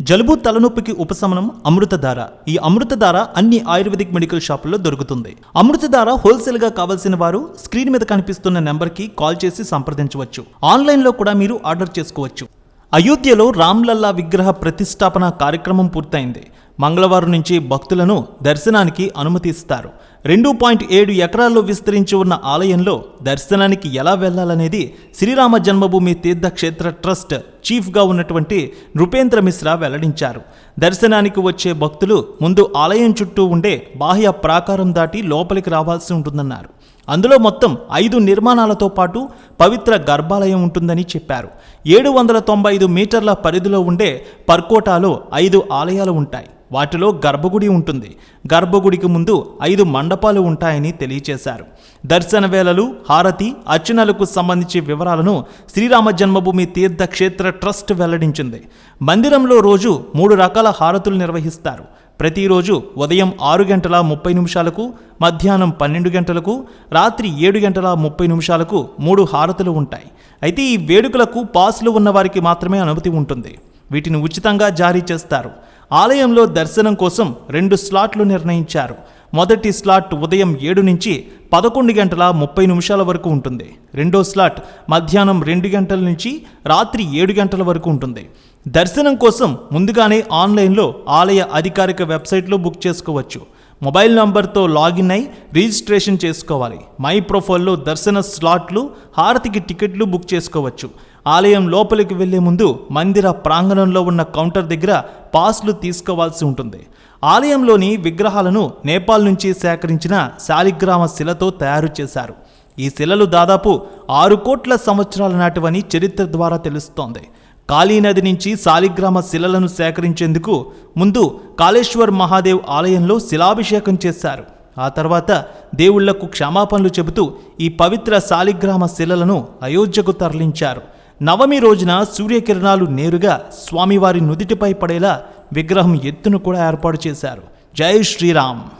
జలుబు తలనొప్పికి ఉపశమనం అమృతధార. ఈ అమృతధార అన్ని ఆయుర్వేదిక్ మెడికల్ షాపుల్లో దొరుకుతుంది. అమృతధార హోల్సేల్గా కావలసిన కావాల్సిన వారు స్క్రీన్ మీద కనిపిస్తున్న నెంబర్కి కాల్ చేసి సంప్రదించవచ్చు. ఆన్లైన్లో కూడా మీరు ఆర్డర్ చేసుకోవచ్చు. అయోధ్యలో రామ్లల్లా విగ్రహ ప్రతిష్టాపన కార్యక్రమం పూర్తయింది. మంగళవారం నుంచి భక్తులను దర్శనానికి అనుమతిస్తారు. రెండు పాయింట్ ఏడు ఎకరాల్లో విస్తరించి ఉన్న ఆలయంలో దర్శనానికి ఎలా వెళ్ళాలనేది శ్రీరామ జన్మభూమి తీర్థక్షేత్ర ట్రస్ట్ చీఫ్గా ఉన్నటువంటి నృపేంద్ర మిశ్రా వెల్లడించారు. దర్శనానికి వచ్చే భక్తులు ముందు ఆలయం చుట్టూ ఉండే బాహ్య ప్రాకారం దాటి లోపలికి రావాల్సి ఉంటుందన్నారు. అందులో మొత్తం ఐదు నిర్మాణాలతో పాటు పవిత్ర గర్భాలయం ఉంటుందని చెప్పారు. ఏడు వందల తొంభై ఐదు మీటర్ల పరిధిలో ఉండే పర్కోటాలో ఐదు ఆలయాలు ఉంటాయి. వాటిలో గర్భగుడి ఉంటుంది. గర్భగుడికి ముందు ఐదు మండపాలు ఉంటాయని తెలియజేశారు దర్శన వేళలు హారతి అర్చనలకు సంబంధించి వివరాలను శ్రీరామ జన్మభూమి తీర్థక్షేత్ర ట్రస్ట్ వెల్లడించింది. మందిరంలో రోజు మూడు రకాల హారతులు నిర్వహిస్తారు. ప్రతిరోజు ఉదయం ఆరు గంటల ముప్పై నిమిషాలకు మధ్యాహ్నం పన్నెండు గంటలకు రాత్రి ఏడు గంటల ముప్పై నిమిషాలకు మూడు హారతులు ఉంటాయి. అయితే ఈ వేడుకలకు పాసులు ఉన్నవారికి మాత్రమే అనుమతి ఉంటుంది. వీటిని ఉచితంగా జారీ చేస్తారు. ఆలయంలో దర్శనం కోసం రెండు స్లాట్లు నిర్ణయించారు. మొదటి స్లాట్ ఉదయం ఏడు నుంచి పదకొండు గంటల ముప్పై నిమిషాల వరకు ఉంటుంది. రెండో స్లాట్ మధ్యాహ్నం రెండు గంటల నుంచి రాత్రి ఏడు గంటల వరకు ఉంటుంది. దర్శనం కోసం ముందుగానే ఆన్లైన్లో ఆలయ అధికారిక వెబ్సైట్లో బుక్ చేసుకోవచ్చు. మొబైల్ నంబర్తో లాగిన్ అయి రిజిస్ట్రేషన్ చేసుకోవాలి. మై ప్రొఫైల్లో దర్శన స్లాట్లు హారతికి టికెట్లు బుక్ చేసుకోవచ్చు. ఆలయం లోపలికి వెళ్ళే ముందు మందిర ప్రాంగణంలో ఉన్న కౌంటర్ దగ్గర పాస్లు తీసుకోవాల్సి ఉంటుంది. ఆలయంలోని విగ్రహాలను నేపాల్ నుంచి సేకరించిన శాలిగ్రామ శిలతో తయారు చేశారు. ఈ శిలలు దాదాపు ఆరు కోట్ల సంవత్సరాల నాటివని చరిత్ర ద్వారా తెలుస్తోంది. కాళీ నది నుంచి శాలిగ్రామ శిలలను సేకరించేందుకు ముందు కాళేశ్వర్ మహాదేవ్ ఆలయంలో శిలాభిషేకం చేశారు. ఆ తర్వాత దేవుళ్ళకు క్షమాపణలు చెబుతూ ఈ పవిత్ర శాలిగ్రామ శిలలను అయోధ్యకు తరలించారు. నవమి రోజున సూర్యకిరణాలు నేరుగా స్వామివారి నుదిటిపై పడేలా విగ్రహం ఎత్తును కూడా ఏర్పాటు చేశారు. జై శ్రీరామ్.